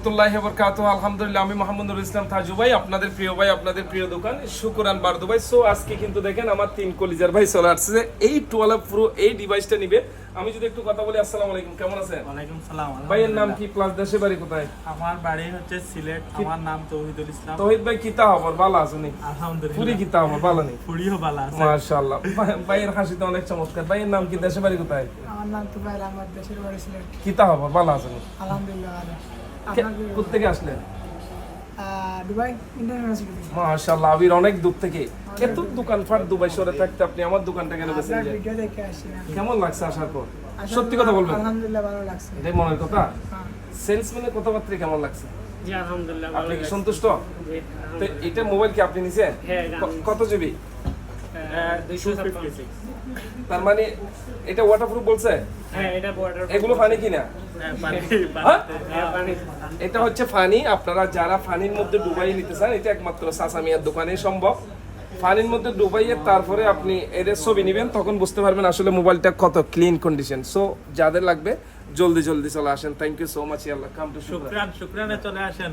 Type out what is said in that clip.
রহমতুল্লাহ বরকাত আলহামদুলিল্লাহ আমি মোহাম্মদুল ইসলাম তাজু ভাই আপনাদের প্রিয় ভাই আপনাদের প্রিয় দোকান শুকুরান বারদু ভাই। সো আজকে কিন্তু দেখেন আমার তিন কলিজার ভাই চলে আসছে যে এই টুয়েলভ প্রো এই ডিভাইসটা নিবে। আমি যদি একটু কথা বলি আসসালামু আলাইকুম কেমন আছেন? ওয়ালাইকুম সালাম ভাইয়ের নাম কি? প্লাস দেশে বাড়ি কোথায়? আমার বাড়ি হচ্ছে সিলেট আমার নাম তৌহিদুল ইসলাম। তহিদ ভাই কিতা হবার ভালো আছে নি? পুরি কিতা হবার ভালো নেই ফুড়িও ভালো আছে। মাশাআল্লাহ। ভাই- ভাইয়ের হাসিতে অনেক চমৎকার। ভাইয়ের নাম কি? দেশে বাড়ি কোথায়? আমার নাম তুফাইল আমার দেশের বাড়ি সিলেট। কিতা হবার ভালো আছে নি? আলহামদুলিল্লাহ আসলেন? দুবাই মাশাআল্লাহ আবির অনেক দূর থেকে। এত দোকানপাট দুবাই শহরে থাকতে আপনি আমার দোকানটা কেন বেছে নিলেন? ভিডিও দেখে আসছি আমি। কেমন লাগছে আসার পর? সত্যি কথা বলবেন? আলহামদুলিল্লাহ ভালো লাগছে। এটাই মনের কথা? হ্যাঁ। সেলসম্যানের কথাবার্তা কেমন লাগছে? জি আলহামদুলিল্লাহ আপনি কি সন্তুষ্ট? তো এটা মোবাইল কি আপনি নিছেন? হ্যাঁ, কত জিবি? আহ, 256 তার মানে এটা ওয়াটারপ্রুফ বলছে? হ্যাঁ এগুলো ফানি কিনা? হ্যাঁ, পানি- হ্যাঁ? হ্যাঁ পানি এটা হচ্ছে ফানি আপনারা যারা ফানির মধ্যে ডুবাই নিতে চান এটা একমাত্র সাসামিয়ার দোকানে সম্ভব। ফানির মধ্যে ডুবাইয়ে তারপরে আপনি এদের ছবি নেবেন তখন বুঝতে পারবেন আসলে মোবাইলটা কত ক্লিন কন্ডিশন সো যাদের লাগবে জলদি জলদি চলে আসেন। Thank you so much Allah come to শুক্রানে চলে আসেন।